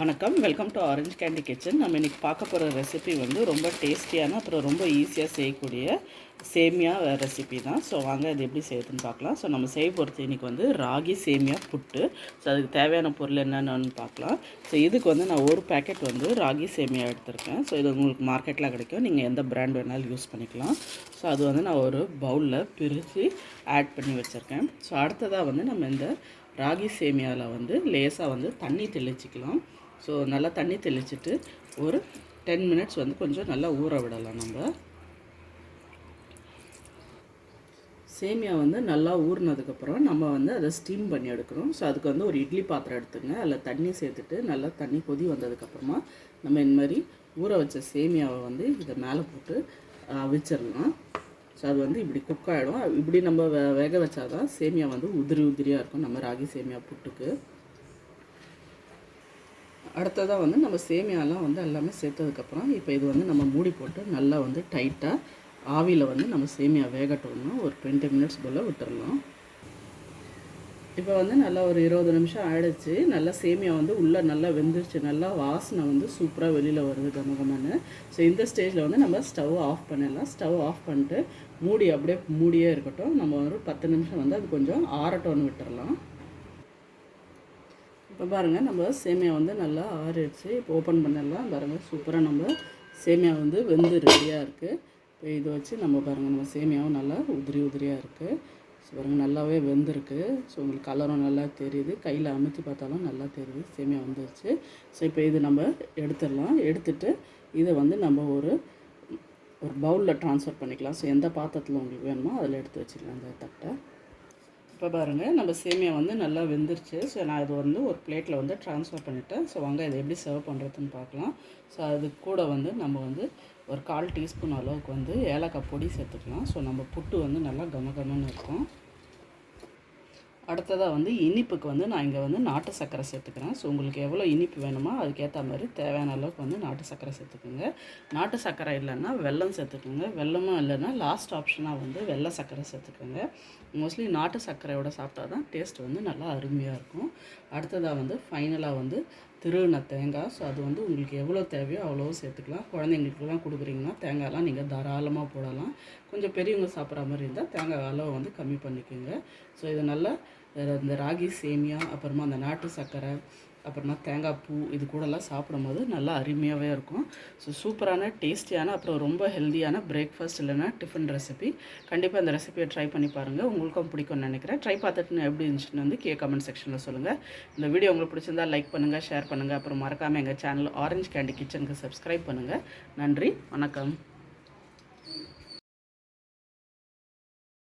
வணக்கம். Welcome to Orange Candy Kitchen நம்ம இன்றைக்கி பார்க்க போகிற ரெசிபி வந்து ரொம்ப டேஸ்டியான அப்புறம் ரொம்ப ஈஸியாக செய்யக்கூடிய சேமியா ரெசிபி தான். ஸோ வாங்க அது எப்படி செய்யுதுன்னு பார்க்கலாம். ஸோ நம்ம செய்ய பொறுத்து இன்றைக்கி வந்து ராகி சேமியா புட்டு. ஸோ அதுக்கு தேவையான பொருள் என்னென்னு பார்க்கலாம். ஸோ இதுக்கு வந்து நான் ஒரு பேக்கெட் வந்து ராகி சேமியா எடுத்திருக்கேன். ஸோ இது உங்களுக்கு மார்க்கெட்டில் கிடைக்கும். நீங்கள் எந்த பிராண்ட் வேணாலும் யூஸ் பண்ணிக்கலாம். ஸோ அது வந்து நான் ஒரு பவுலில் பிரித்து ஆட் பண்ணி வச்சுருக்கேன். ஸோ அடுத்ததாக வந்து நம்ம இந்த ராகி சேமியாவில் வந்து லேசாக வந்து தண்ணி தெளிச்சிக்கலாம். ஸோ நல்லா தண்ணி தெளிச்சிட்டு ஒரு டென் மினிட்ஸ் வந்து கொஞ்சம் நல்லா ஊற விடலாம் நம்ம. சேமியா வந்து நல்லா ஊறினதுக்கப்புறம் நம்ம வந்து அதை ஸ்டீம் பண்ணி எடுக்கணும். ஸோ அதுக்கு வந்து ஒரு இட்லி பாத்திரம் எடுத்துங்க. அதில் தண்ணி சேர்த்துட்டு நல்லா தண்ணி கொதி வந்ததுக்கப்புறமா நம்ம இந்த மாதிரி ஊற வச்ச சேமியாவை வந்து இதை மேலே போட்டு அவிச்சிடலாம். ஸோ அது வந்து இப்படி குக் ஆகிடும் இப்படி நம்ம வே வேக வச்சாதான் சேமியா வந்து உதிரி உதிரியாக இருக்கும். நம்ம ராகி சேமியா புட்டுக்கு. அடுத்ததாக வந்து நம்ம சேமியாலாம் வந்து எல்லாமே சேர்த்ததுக்கப்புறம் இப்போ இது வந்து நம்ம மூடி போட்டு நல்லா வந்து டைட்டாக ஆவியில் வந்து நம்ம சேமியா வேகட்டோம்னா ஒரு டுவெண்ட்டி மினிட்ஸ் போல் விட்டுடலாம் இப்போ வந்து நல்லா ஒரு இருபது நிமிஷம் ஆயிடுச்சு. நல்லா சேமியா வந்து உள்ளே நல்லா வெந்துருச்சு. நல்லா வாசனை வந்து சூப்பராக வெளியில் வருது கமகமன்னு. ஸோ இந்த ஸ்டேஜில் வந்து நம்ம ஸ்டவ் ஆஃப் பண்ணிடலாம். ஸ்டவ் ஆஃப் பண்ணிட்டு மூடி அப்படியே மூடியே இருக்கட்டும். நம்ம ஒரு பத்து நிமிஷம் வந்து அது கொஞ்சம் ஆறட்டோன்னு விட்டுறலாம். இப்போ பாருங்கள் நம்ம சேமியா வந்து நல்லா ஆறிடுச்சு. இப்போ ஓப்பன் பண்ணிடலாம் பாருங்கள் சூப்பராக நம்ம சேமியா வந்து வெந்து ரெடியாக இருக்குது இப்போ இதை வச்சு நம்ம பாருங்கள் நம்ம சேமியாவும் நல்லா உதிரி உதிரியாக இருக்குது ஸோ பாருங்கள் நல்லாவே வெந்திருக்கு. ஸோ உங்களுக்கு கலரும் நல்லா தெரியுது. கையில் அமுத்தி பார்த்தாலும் நல்லா தெரியுது. சேமியா வந்துருச்சு. ஸோ இப்போ இது நம்ம எடுத்துடலாம். எடுத்துட்டு இதை வந்து நம்ம ஒரு ஒரு பவுலில் ட்ரான்ஸ்ஃபர் பண்ணிக்கலாம். ஸோ எந்த பாத்திரத்தில் உங்களுக்கு வேணுமோ அதில் எடுத்து வச்சுக்கலாம் அந்த தட்டை. இப்போ பாருங்கள் நம்ம சேமியா வந்து நல்லா வெந்துருச்சு. ஸோ நான் அது வந்து ஒரு பிளேட்டில் வந்து ட்ரான்ஸ்ஃபர் பண்ணிட்டேன். ஸோ வாங்க இதை எப்படி சர்வ் பண்ணுறதுன்னு பார்க்கலாம். ஸோ அது கூட வந்து நம்ம வந்து ஒரு கால் டீஸ்பூன் அளவுக்கு வந்து ஏலக்காய் பொடி சேர்த்துக்கலாம். ஸோ நம்ம புட்டு வந்து நல்லா கம கமன்னு இருக்கும். அடுத்ததாக வந்து இனிப்புக்கு வந்து நான் இங்கே வந்து நாட்டு சர்க்கரை சேர்த்துக்கிறேன். ஸோ உங்களுக்கு எவ்வளோ இனிப்பு வேணுமோ அதுக்கேற்ற மாதிரி தேவையான அளவுக்கு வந்து நாட்டு சர்க்கரை சேர்த்துக்குங்க. நாட்டு சர்க்கரை இல்லைன்னா வெல்லம் சேர்த்துக்குங்க. வெல்லமும் இல்லைன்னா லாஸ்ட் ஆப்ஷனாக வந்து வெள்ளை சர்க்கரை சேர்த்துக்கோங்க. மோஸ்ட்லி நாட்டு சர்க்கரையோட சாப்பிட்டா தான் டேஸ்ட் வந்து நல்லா அருமையாக இருக்கும். அடுத்ததாக வந்து ஃபைனலாக வந்து திருவின தேங்காய். ஸோ அது வந்து உங்களுக்கு எவ்வளோ தேவையோ அவ்வளோ சேர்த்துக்கலாம். குழந்தைங்களுக்குலாம் கொடுக்குறீங்கன்னா தேங்காயெலாம் நீங்கள் தாராளமாக போடலாம். கொஞ்சம் பெரியவங்க சாப்பிட்ற மாதிரி இருந்தால் தேங்காய் அளவை வந்து கம்மி பண்ணிக்கோங்க. ஸோ இது நல்லா இந்த ராகி சேமியா அப்புறமா அந்த நாட்டு சர்க்கரை அப்புறமா தேங்காய் பூ இது கூடலாம் சாப்பிடும்போது நல்லா அருமையாகவே இருக்கும். ஸோ சூப்பரான டேஸ்டியான அப்புறம் ரொம்ப ஹெல்த்தியான பிரேக்ஃபாஸ்ட் இல்லைனா டிஃபன் ரெசிபி கண்டிப்பாக இந்த ரெசிபியை ட்ரை பண்ணி பாருங்கள் உங்களுக்கும் பிடிக்கும்னு நினைக்கிறேன். ட்ரை பார்த்துட்டு எப்படி இருந்துச்சுன்னு வந்து கே கமெண்ட் செக்ஷனில் சொல்லுங்கள் இந்த வீடியோ உங்களுக்கு பிடிச்சிருந்தா லைக் பண்ணுங்கள் ஷேர் பண்ணுங்கள் அப்புறம் மறக்காமல் எங்கள் சேனல் ஆரஞ்ச் கேண்டி கிச்சனுக்கு சப்ஸ்கிரைப் பண்ணுங்கள் நன்றி வணக்கம்.